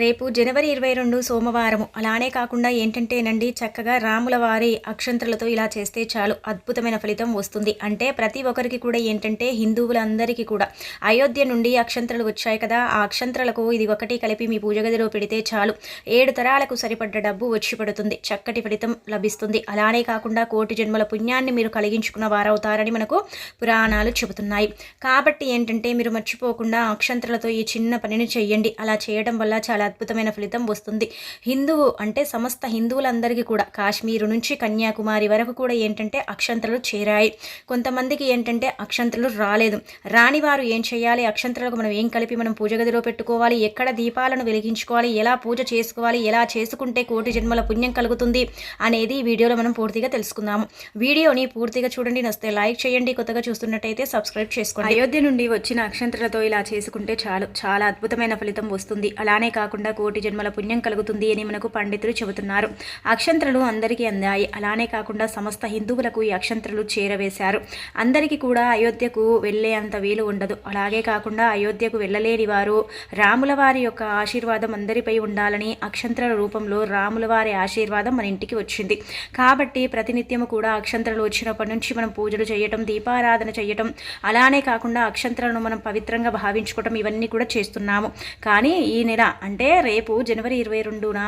రేపు జనవరి ఇరవై రెండు సోమవారం అలానే కాకుండా ఏంటంటేనండి చక్కగా రాముల వారి అక్షంత్రలతో ఇలా చేస్తే చాలు అద్భుతమైన ఫలితం వస్తుంది. అంటే ప్రతి ఒక్కరికి కూడా ఏంటంటే హిందువులందరికీ కూడా అయోధ్య నుండి అక్షంతలు వచ్చాయి కదా ఆ అక్షంత్రలకు ఇది ఒకటి కలిపి మీ పూజ గదిలో పెడితే చాలు. ఏడు తరాలకు సరిపడ్డ డబ్బు వచ్చి పడుతుంది చక్కటి ఫలితం లభిస్తుంది. అలానే కాకుండా కోటి జన్మల పుణ్యాన్ని మీరు కలిగించుకున్న వారవుతారని మనకు పురాణాలు చెబుతున్నాయి. కాబట్టి ఏంటంటే మీరు మర్చిపోకుండా అక్షంత్రలతో ఈ చిన్న పనిని చెయ్యండి. అలా చేయడం వల్ల చాలా అద్భుతమైన ఫలితం వస్తుంది. హిందువు అంటే సమస్త హిందువులందరికీ కూడా కాశ్మీరు నుంచి కన్యాకుమారి వరకు కూడా ఏంటంటే అక్షంతలు చేరాయి. కొంతమందికి ఏంటంటే అక్షంతలు రాలేదు. రాని వారు ఏం చేయాలి? అక్షంతలకు మనం ఏం కలిపి మనం పూజ గదిలో పెట్టుకోవాలి? ఎక్కడ దీపాలను వెలిగించుకోవాలి? ఎలా పూజ చేసుకోవాలి? ఎలా చేసుకుంటే కోటి జన్మల పుణ్యం కలుగుతుంది? అనేది ఈ వీడియోలో మనం పూర్తిగా తెలుసుకుందాము. వీడియోని పూర్తిగా చూడండి. నస్తే లైక్ చేయండి. కొత్తగా చూస్తున్నట్టయితే సబ్స్క్రైబ్ చేసుకోండి. అయోధ్య నుండి వచ్చిన అక్షంతలతో ఇలా చేసుకుంటే చాలు. చాలా అద్భుతమైన ఫలితం వస్తుంది. అలానే కాకుండా కోటి జన్మల పుణ్యం కలుగుతుంది అని మనకు పండితులు చెబుతున్నారు. అక్షంతలు అందరికీ అందాయి. అలానే కాకుండా సమస్త హిందువులకు ఈ అక్షంతలు చేరవేశారు. అందరికీ కూడా అయోధ్యకు వెళ్ళే అంత వీలు ఉండదు. అలాగే కాకుండా అయోధ్యకు వెళ్ళలేని వారు రాముల వారి యొక్క ఆశీర్వాదం అందరిపై ఉండాలని అక్షంతల రూపంలో రాముల వారి ఆశీర్వాదం మన ఇంటికి వచ్చింది. కాబట్టి ప్రతినిత్యము కూడా అక్షంతలు వచ్చినప్పటి నుంచి మనం పూజలు చేయటం దీపారాధన చేయటం అలానే కాకుండా అక్షంతలను మనం పవిత్రంగా భావించుకోవటం ఇవన్నీ కూడా చేస్తున్నాము. కానీ ఈ నెల అంటే అంటే రేపు జనవరి ఇరవై రెండున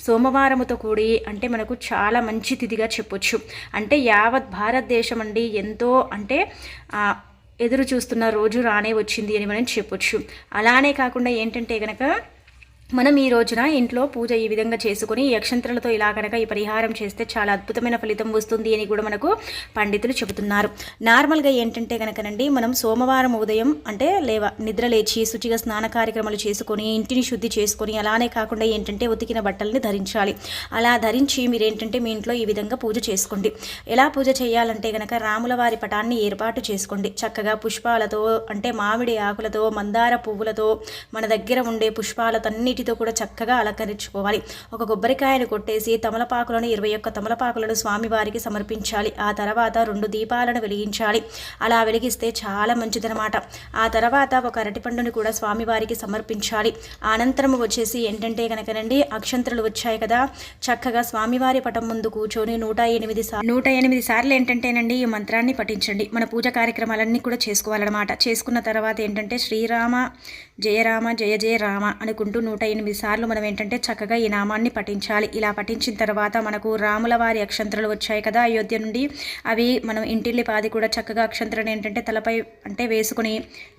సోమవారముతో కూడి అంటే మనకు చాలా మంచి తిథిగా చెప్పొచ్చు. అంటే యావత్ భారతదేశం అండి ఎంతో అంటే ఎదురు చూస్తున్న రోజు రానే వచ్చింది అని మనం చెప్పొచ్చు. అలానే కాకుండా ఏంటంటే కనుక మనం ఈ రోజున ఇంట్లో పూజ ఈ విధంగా చేసుకుని ఈ ఇలా కనుక ఈ పరిహారం చేస్తే చాలా అద్భుతమైన ఫలితం వస్తుంది అని కూడా మనకు పండితులు చెబుతున్నారు. నార్మల్గా ఏంటంటే కనుకనండి మనం సోమవారం ఉదయం అంటే లేవ నిద్ర లేచి శుచిగా స్నాన కార్యక్రమాలు చేసుకొని ఇంటిని శుద్ధి చేసుకొని అలానే కాకుండా ఏంటంటే ఉతికిన బట్టల్ని ధరించాలి. అలా ధరించి మీరు ఏంటంటే మీ ఇంట్లో ఈ విధంగా పూజ చేసుకోండి. ఎలా పూజ చేయాలంటే కనుక రాముల వారి పటాన్ని ఏర్పాటు చేసుకోండి. చక్కగా పుష్పాలతో అంటే మామిడి ఆకులతో మందార పువ్వులతో మన దగ్గర ఉండే పుష్పాలతో అన్ని వీటితో కూడా చక్కగా అలంకరించుకోవాలి. ఒక కొబ్బరికాయను కొట్టేసి తమలపాకులను ఇరవై ఒక్క తమలపాకులను స్వామివారికి సమర్పించాలి. ఆ తర్వాత రెండు దీపాలను వెలిగించాలి. అలా వెలిగిస్తే చాలా మంచిదనమాట ఆ తర్వాత ఒక అరటిపండుని కూడా స్వామివారికి సమర్పించాలి. అనంతరం వచ్చేసి ఏంటంటే కనుకనండి అక్షంతరులు వచ్చాయి కదా. చక్కగా స్వామివారి పటం ముందు కూర్చొని నూట ఎనిమిది సార్లు నూట ఎనిమిది సార్లు ఏంటంటేనండి ఈ మంత్రాన్ని పఠించండి. మన పూజ కార్యక్రమాలన్నీ కూడా చేసుకోవాలన్నమాట. చేసుకున్న తర్వాత ఏంటంటే శ్రీరామ జయరామ జయ జయ రామ అనుకుంటూ నూట ఎనిమిది సార్లు మనం ఏంటంటే చక్కగా ఈ నామాన్ని పఠించాలి. ఇలా పఠించిన తర్వాత మనకు రాముల వారి అక్షంతలు వచ్చాయి కదా అయోధ్య నుండి. అవి మనం ఇంటిల్లి పాది కూడా చక్కగా అక్షంతలను ఏంటంటే తలపై అంటే వేసుకుని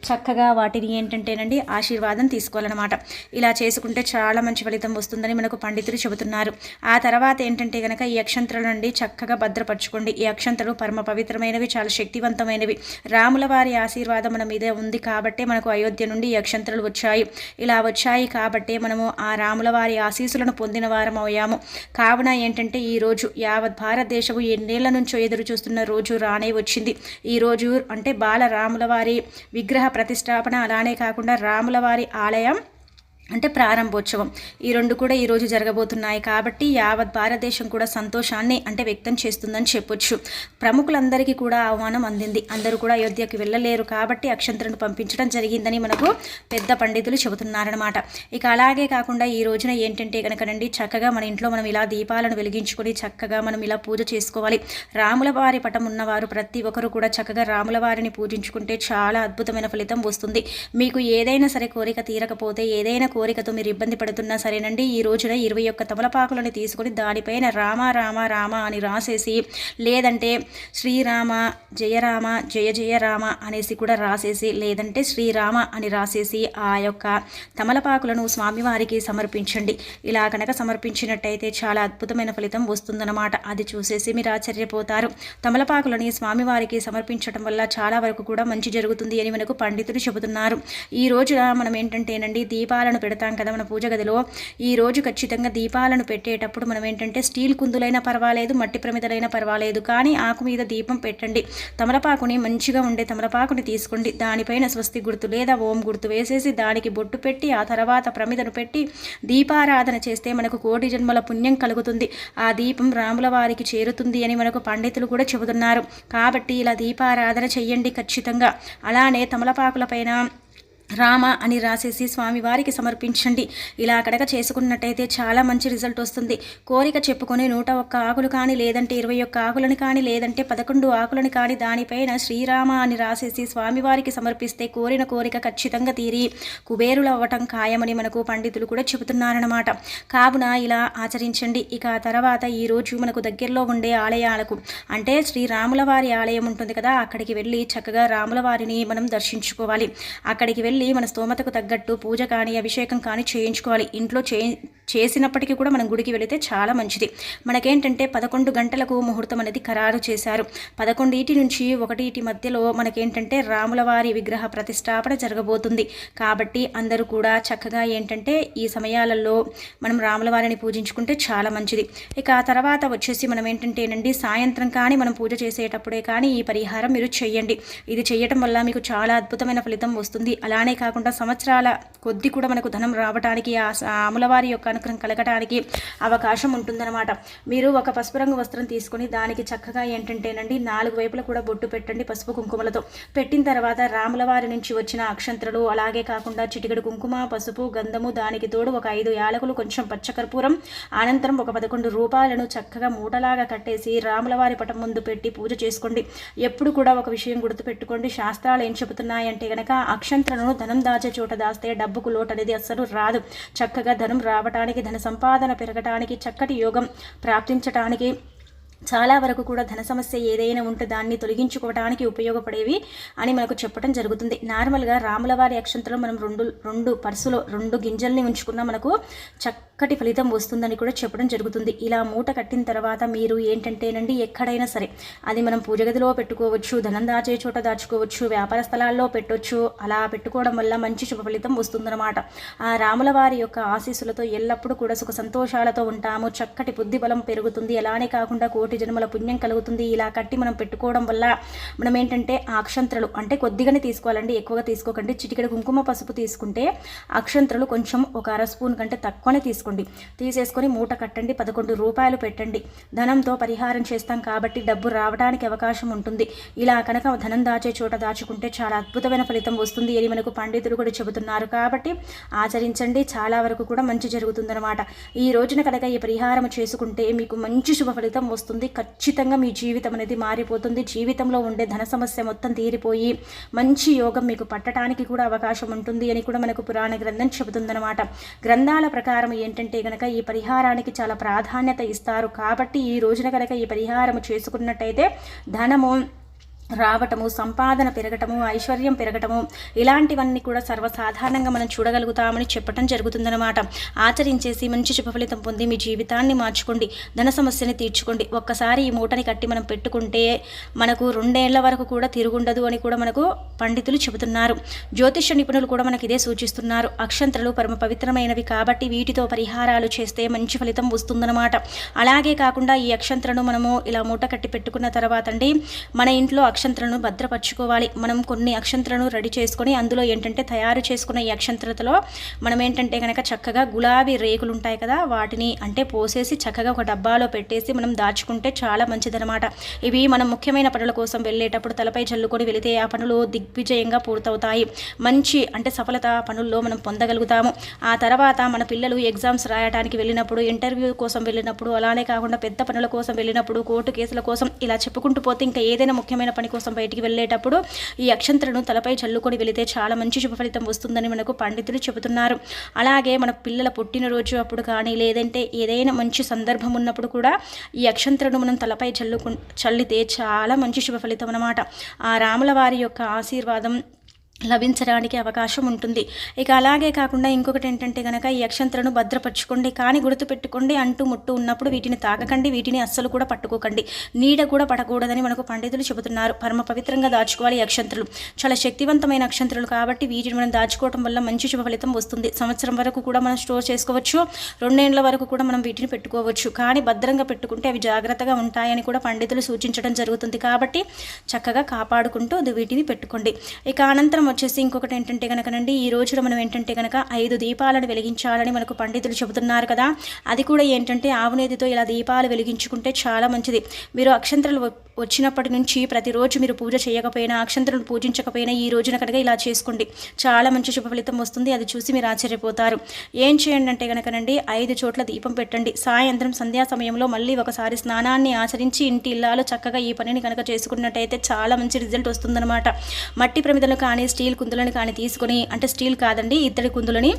చక్కగా వాటిని ఏంటంటేనండి ఆశీర్వాదం తీసుకోవాలన్నమాట. ఇలా చేసుకుంటే చాలా మంచి ఫలితం వస్తుందని మనకు పండితులు చెబుతున్నారు. ఆ తర్వాత ఏంటంటే కనుక ఈ అక్షంతల నుండి చక్కగా భద్రపరచుకోండి. ఈ అక్షంతలు పరమ పవిత్రమైనవి చాలా శక్తివంతమైనవి. రాముల వారి ఆశీర్వాదం మన మీద ఉంది కాబట్టే మనకు అయోధ్య నుండి ఈ అక్షంతలు వచ్చాయి. ఇలా వచ్చాయి కాబట్టి మనము ఆ రాముల వారి ఆశీస్సులను పొందిన వారం అయ్యాము. కావున ఏంటంటే ఈరోజు యావత్ భారతదేశము ఎన్నేళ్ళ నుంచో ఎదురు చూస్తున్న రోజు రానే వచ్చింది. ఈరోజు అంటే బాల రాముల వారి విగ్రహ ప్రతిష్టాపన అలానే కాకుండా రాముల వారి ఆలయం అంటే ప్రారంభోత్సవం. ఈ రెండు కూడా ఈరోజు జరగబోతున్నాయి కాబట్టి యావత్ భారతదేశం కూడా సంతోషాన్ని అంటే వ్యక్తం చేస్తుందని చెప్పొచ్చు. ప్రముఖులందరికీ కూడా ఆహ్వానం అందింది. అందరూ కూడా అయోధ్యకి వెళ్ళలేరు కాబట్టి అక్షంతలను పంపించడం జరిగిందని మనకు పెద్ద పండితులు చెబుతున్నారనమాట ఇక అలాగే కాకుండా ఈ రోజున ఏంటంటే కనుకనండి చక్కగా మన ఇంట్లో మనం ఇలా దీపాలను వెలిగించుకొని చక్కగా మనం ఇలా పూజ చేసుకోవాలి. రాముల వారి పటం ఉన్నవారు ప్రతి ఒక్కరు కూడా చక్కగా రాముల వారిని పూజించుకుంటే చాలా అద్భుతమైన ఫలితం వస్తుంది. మీకు ఏదైనా సరే కోరిక తీరకపోతే ఏదైనా కోరికతో మీరు ఇబ్బంది పడుతున్నా సరేనండి. ఈ రోజున ఇరవై ఒక్క తమలపాకులను తీసుకొని దానిపైన రామ రామ రామ అని రాసేసి లేదంటే శ్రీరామ జయరామ జయ జయ రామ అనేసి కూడా రాసేసి లేదంటే శ్రీరామ అని రాసేసి ఆ యొక్క తమలపాకులను స్వామివారికి సమర్పించండి. ఇలా కనుక సమర్పించినట్టయితే చాలా అద్భుతమైన ఫలితం వస్తుందన్నమాట. అది చూసేసి మీరు ఆశ్చర్యపోతారు. తమలపాకులని స్వామివారికి సమర్పించడం వల్ల చాలా వరకు కూడా మంచి జరుగుతుంది అని మనకు పండితులు చెబుతున్నారు. ఈ రోజున మనం ఏంటంటేనండి దీపాలను పెడతాం కదా మన పూజ గదిలో. ఈ రోజు ఖచ్చితంగా దీపాలను పెట్టేటప్పుడు మనం ఏంటంటే స్టీల్ కుందులైనా పర్వాలేదు మట్టి ప్రమిదలైనా పర్వాలేదు కానీ ఆకు మీద దీపం పెట్టండి. తమలపాకుని మంచిగా ఉండే తమలపాకుని తీసుకోండి. దానిపైన స్వస్తి గుర్తు లేదా ఓం గుర్తు వేసేసి దానికి బొట్టు పెట్టి ఆ తర్వాత ప్రమిదను పెట్టి దీపారాధన చేస్తే మనకు కోటి జన్మల పుణ్యం కలుగుతుంది. ఆ దీపం రాముల వారికి చేరుతుంది అని మనకు పండితులు కూడా చెబుతున్నారు. కాబట్టి ఇలా దీపారాధన చెయ్యండి ఖచ్చితంగా. అలానే తమలపాకుల పైన రామ అని రాసేసి స్వామివారికి సమర్పించండి. ఇలా కడక చేసుకున్నట్టయితే చాలా మంచి రిజల్ట్ వస్తుంది. కోరిక చెప్పుకొని నూట ఒక్క ఆకులు కానీ లేదంటే ఇరవై ఒక్క ఆకులను కానీ లేదంటే పదకొండు ఆకులను కానీ దానిపైన శ్రీరామ అని రాసేసి స్వామివారికి సమర్పిస్తే కోరిన కోరిక ఖచ్చితంగా తీరి కుబేరులు అవ్వటం ఖాయమని మనకు పండితులు కూడా చెబుతున్నారన్నమాట. కావున ఇలా ఆచరించండి. ఇక ఆ తర్వాత ఈరోజు మనకు దగ్గరలో ఉండే ఆలయాలకు అంటే శ్రీరాముల వారి ఆలయం ఉంటుంది కదా అక్కడికి వెళ్ళి చక్కగా రాముల వారిని మనం దర్శించుకోవాలి. అక్కడికి వెళ్ళి మన స్తోమతకు తగ్గట్టు పూజ కానీ అభిషేకం కానీ చేయించుకోవాలి. ఇంట్లో చే చేసినప్పటికీ కూడా మనం గుడికి వెళితే చాలా మంచిది. మనకేంటంటే పదకొండు గంటలకు ముహూర్తం అనేది ఖరారు చేశారు. పదకొండింటి నుంచి ఒకటిటి మధ్యలో మనకేంటంటే రాములవారి విగ్రహ ప్రతిష్టాపన జరగబోతుంది. కాబట్టి అందరూ కూడా చక్కగా ఏంటంటే ఈ సమయాలలో మనం రాముల వారిని పూజించుకుంటే చాలా మంచిది. ఇక ఆ తర్వాత వచ్చేసి మనం ఏంటంటేనండి సాయంత్రం కానీ మనం పూజ చేసేటప్పుడే కానీ ఈ పరిహారం మీరు చేయండి ఇది చేయటం వల్ల మీకు చాలా అద్భుతమైన ఫలితం వస్తుంది. అలానే కాకుండా సంవత్సరాల కొద్ది కూడా మనకు ధనం రావడానికి ఆ అమలవారి యొక్క అనుగ్రహం కలగటానికి అవకాశం ఉంటుందన్నమాట. మీరు ఒక పసుపు రంగు వస్త్రం తీసుకొని దానికి చక్కగా ఏంటంటేనండి నాలుగు వైపులా కూడా బొట్టు పెట్టండి పసుపు కుంకుమలతో. పెట్టిన తర్వాత రాములవారి నుంచి వచ్చిన అక్షంతలు అలాగే కాకుండా చిటికడు కుంకుమ పసుపు గంధము దానికి తోడు ఒక ఐదు యాలకులు కొంచెం పచ్చకర్పూరం అనంతరం ఒక పదకొండు రూపాయలను చక్కగా మూటలాగా కట్టేసి రాములవారి పటం ముందు పెట్టి పూజ చేసుకోండి. ఎప్పుడు కూడా ఒక విషయం గుర్తుపెట్టుకోండి. శాస్త్రాలు ఏం చెబుతున్నాయంటే గనక అక్షంతలను ధనం దాచే చోట దాస్తే డబ్బుకు లోటు అనేది అస్సలు రాదు. చక్కగా ధనం రావటానికి ధన సంపాదన పెరగటానికి చక్కటి యోగం ప్రాప్తించటానికి చాలా వరకు కూడా ధన సమస్య ఏదైనా ఉంటే దాన్ని తొలగించుకోవడానికి ఉపయోగపడేవి అని మనకు చెప్పడం జరుగుతుంది. నార్మల్గా రాములవారి అక్షంతలో మనం రెండు రెండు పర్సులో రెండు గింజల్ని ఉంచుకున్న మనకు చక్క చక్కటి ఫలితం వస్తుందని కూడా చెప్పడం జరుగుతుంది. ఇలా మూట కట్టిన తర్వాత మీరు ఏంటంటేనండి ఎక్కడైనా సరే అది మనం పూజ గదిలో పెట్టుకోవచ్చు ధనం దాచే చోట దాచుకోవచ్చు వ్యాపార స్థలాల్లో పెట్టవచ్చు అలా పెట్టుకోవడం వల్ల మంచి శుభ ఫలితం వస్తుందన్నమాట. ఆ రాముల వారి యొక్క ఆశీస్సులతో ఎల్లప్పుడూ కూడా సుఖ సంతోషాలతో ఉంటాము. చక్కటి బుద్ధి బలం పెరుగుతుంది. అలానే కాకుండా కోటి జన్మల పుణ్యం కలుగుతుంది. ఇలా కట్టి మనం పెట్టుకోవడం వల్ల మనం ఏంటంటే అక్షంత్రలు అంటే కొద్దిగానే తీసుకోవాలండి. ఎక్కువగా తీసుకోకండి. చిటికెడు కుంకుమ పసుపు తీసుకుంటే అక్షంత్రలు కొంచెం ఒక అర స్పూన్ కంటే తక్కువనే తీసేసుకోండి. తీసేసుకొని మూట కట్టండి పదకొండు రూపాయలు పెట్టండి. ధనంతో పరిహారం చేస్తాం కాబట్టి డబ్బు రావడానికి అవకాశం ఉంటుంది. ఇలా కనుక ధనం దాచే చోట దాచుకుంటే చాలా అద్భుతమైన ఫలితం వస్తుంది అని మనకు పండితులు కూడా చెబుతున్నారు. కాబట్టి ఆచరించండి చాలా వరకు కూడా మంచి జరుగుతుందన్నమాట. ఈ రోజున కనుక ఈ పరిహారం చేసుకుంటే మీకు మంచి శుభ ఫలితం వస్తుంది. ఖచ్చితంగా మీ జీవితం అనేది మారిపోతుంది. జీవితంలో ఉండే ధన సమస్య మొత్తం తీరిపోయి మంచి యోగం మీకు పట్టడానికి కూడా అవకాశం ఉంటుంది అని కూడా మనకు పురాణ గ్రంథం చెబుతుందన్నమాట. గ్రంథాల ప్రకారం ఏంటి ఏంటంటే గనక ఈ పరిహారానికి చాలా ప్రాధాన్యత ఇస్తారు. కాబట్టి ఈ రోజున కనుక ఈ పరిహారం చేసుకున్నట్టయితే ధనము రావటము సంపాదన పెరగటము ఐశ్వర్యం పెరగటము ఇలాంటివన్నీ కూడా సర్వసాధారణంగా మనం చూడగలుగుతామని చెప్పటం జరుగుతుందన్నమాట. ఆచరించేసి మంచి శుభ ఫలితం పొంది మీ జీవితాన్ని మార్చుకోండి ధన సమస్యని తీర్చుకోండి. ఒక్కసారి ఈ మూటని కట్టి మనం పెట్టుకుంటే మనకు రెండేళ్ళ వరకు కూడా తిరుగుండదు అని కూడా మనకు పండితులు చెబుతున్నారు. జ్యోతిష నిపుణులు కూడా మనకి ఇదే సూచిస్తున్నారు. అక్షంత్రలు పరమ పవిత్రమైనవి కాబట్టి వీటితో పరిహారాలు చేస్తే మంచి ఫలితం వస్తుందన్నమాట. అలాగే కాకుండా ఈ అక్షంత్రను మనము ఇలా మూట కట్టి పెట్టుకున్న తర్వాత అండి మన ఇంట్లో అక్షంత్రను భద్రపరచుకోవాలి. మనం కొన్ని అక్షంత్రను రెడీ చేసుకొని అందులో ఏంటంటే తయారు చేసుకున్న ఈ అక్షంత్రతలో మనం ఏంటంటే కనుక చక్కగా గులాబీ రేకులు ఉంటాయి కదా వాటిని అంటే పోసేసి చక్కగా ఒక డబ్బాలో పెట్టేసి మనం దాచుకుంటే చాలా మంచిదనమాట ఇవి మనం ముఖ్యమైన పనుల కోసం వెళ్ళేటప్పుడు తలపై చల్లుకొని వెళితే ఆ పనులు దిగ్విజయంగా పూర్తవుతాయి. మంచి అంటే సఫలత పనుల్లో మనం పొందగలుగుతాము. ఆ తర్వాత మన పిల్లలు ఎగ్జామ్స్ రాయడానికి వెళ్ళినప్పుడు ఇంటర్వ్యూ కోసం వెళ్ళినప్పుడు అలానే కాకుండా పెద్ద పనుల కోసం వెళ్ళినప్పుడు కోర్టు కేసుల కోసం ఇలా చెప్పుకుంటూ పోతే ఇంకా ఏదైనా ముఖ్యమైన పని పని కోసం బయటికి వెళ్ళేటప్పుడు ఈ అక్షంతలను తలపై చల్లుకొని వెళితే చాలా మంచి శుభ ఫలితం వస్తుందని మనకు పండితులు చెబుతున్నారు. అలాగే మన పిల్లల పుట్టినరోజు అప్పుడు కానీ లేదంటే ఏదైనా మంచి సందర్భం ఉన్నప్పుడు కూడా ఈ అక్షంతలను మనం తలపై చల్లుకు చల్లితే చాలా మంచి శుభ ఫలితం అన్నమాట. ఆ రాముల వారి యొక్క ఆశీర్వాదం లభించడానికి అవకాశం ఉంటుంది. ఇక అలాగే కాకుండా ఇంకొకటి ఏంటంటే కనుక ఈ అక్షంతలను భద్రపరచుకోండి కానీ గుర్తుపెట్టుకోండి అంటూ ముట్టు ఉన్నప్పుడు వీటిని తాకకండి వీటిని అస్సలు కూడా పట్టుకోకండి. నీడ కూడా పడకూడదని మనకు పండితులు చెబుతున్నారు. పరమ పవిత్రంగా దాచుకోవాలి అక్షంతలు. చాలా శక్తివంతమైన అక్షంతలు కాబట్టి వీటిని మనం దాచుకోవడం వల్ల మంచి శుభ ఫలితం వస్తుంది. సంవత్సరం వరకు కూడా మనం స్టోర్ చేసుకోవచ్చు. రెండేళ్ళ వరకు కూడా మనం వీటిని పెట్టుకోవచ్చు. కానీ భద్రంగా పెట్టుకుంటే అవి జాగ్రత్తగా ఉంటాయని కూడా పండితులు సూచించడం జరుగుతుంది కాబట్టి చక్కగా కాపాడుకుంటూ వీటిని పెట్టుకోండి. ఇక అనంతరం వచ్చేసి ఇంకొకటి ఏంటంటే కనుకనండి ఈ రోజున మనం ఏంటంటే కనుక ఐదు దీపాలను వెలిగించాలని మనకు పండితులు చెబుతున్నారు కదా. అది కూడా ఏంటంటే ఆవునేతితో ఇలా దీపాలు వెలిగించుకుంటే చాలా మంచిది. మీరు అక్షంతలు వచ్చినప్పటి నుంచి ప్రతిరోజు మీరు పూజ చేయకపోయినా అక్షంతలను పూజించకపోయినా ఈ రోజున కనుక ఇలా చేసుకోండి. చాలా మంచి శుభ ఫలితం వస్తుంది. అది చూసి మీరు ఆశ్చర్యపోతారు. ఏం చేయండి అంటే కనుకనండి ఐదు చోట్ల దీపం పెట్టండి. సాయంత్రం సంధ్యా సమయంలో మళ్ళీ ఒకసారి స్నానాన్ని ఆచరించి ఇంటి ఇల్లాలు చక్కగా ఈ పనిని కనుక చేసుకున్నట్టయితే చాలా మంచి రిజల్ట్ వస్తుందన్నమాట. మట్టి ప్రమిదలు కానీ స్టీల్ కుందులని కానీ తీసుకుని అంటే స్టీల్ కాదండి ఇత్తడి కుందులని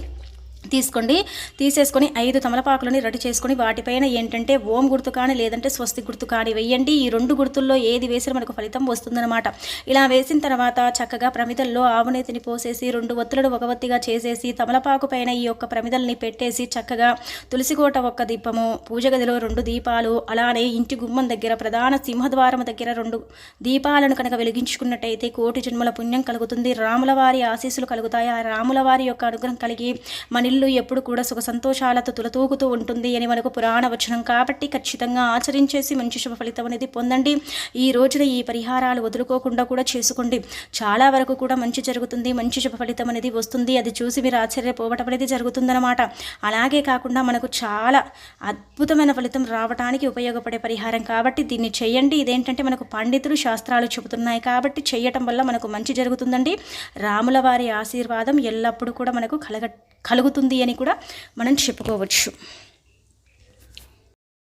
తీసుకోండి. తీసేసుకొని ఐదు తమలపాకులని రెడీ చేసుకొని వాటిపైన ఏంటంటే ఓం గుర్తు కానీ లేదంటే స్వస్తి గుర్తు కానీ వేయండి. ఈ రెండు గుర్తుల్లో ఏది వేసినా మనకు ఫలితం వస్తుందన్నమాట. ఇలా వేసిన తర్వాత చక్కగా ప్రమిదల్లో ఆవునేతిని పోసేసి రెండు ఒత్తులను ఒక ఒత్తిగా చేసేసి తమలపాకు పైన ఈ యొక్క ప్రమిదల్ని పెట్టేసి చక్కగా తులసికోట ఒక్క దీపము పూజ గదిలో రెండు దీపాలు అలానే ఇంటి గుమ్మం దగ్గర ప్రధాన సింహద్వారం దగ్గర రెండు దీపాలను కనుక వెలిగించుకున్నట్టయితే కోటి జన్మల పుణ్యం కలుగుతుంది. రాముల వారి ఆశీస్సులు కలుగుతాయి. ఆ రాముల వారి యొక్క అనుగ్రహం కలిగి మన ఇల్లు ఎప్పుడు కూడా సుఖ సంతోషాలతో తులతూగుతూ ఉంటుంది అని మనకు పురాణ వచనం కాబట్టి ఖచ్చితంగా ఆచరించేసి మంచి శుభ ఫలితం అనేది పొందండి. ఈ రోజున ఈ పరిహారాలు వదులుకోకుండా కూడా చేసుకోండి. చాలా వరకు కూడా మంచి జరుగుతుంది మంచి శుభ ఫలితం అనేది వస్తుంది. అది చూసి మీరు ఆశ్చర్యపోవటం అనేది జరుగుతుందన్నమాట. అలాగే కాకుండా మనకు చాలా అద్భుతమైన ఫలితం రావడానికి ఉపయోగపడే పరిహారం కాబట్టి దీన్ని చేయండి. ఇదేంటంటే మనకు పండితులు శాస్త్రాలు చెబుతున్నాయి కాబట్టి చేయటం వల్ల మనకు మంచి జరుగుతుందండి. రాముల వారి ఆశీర్వాదం ఎల్లప్పుడూ కూడా మనకు కలగ కలుగుతుంది అని కూడా మనం చెప్పుకోవచ్చు.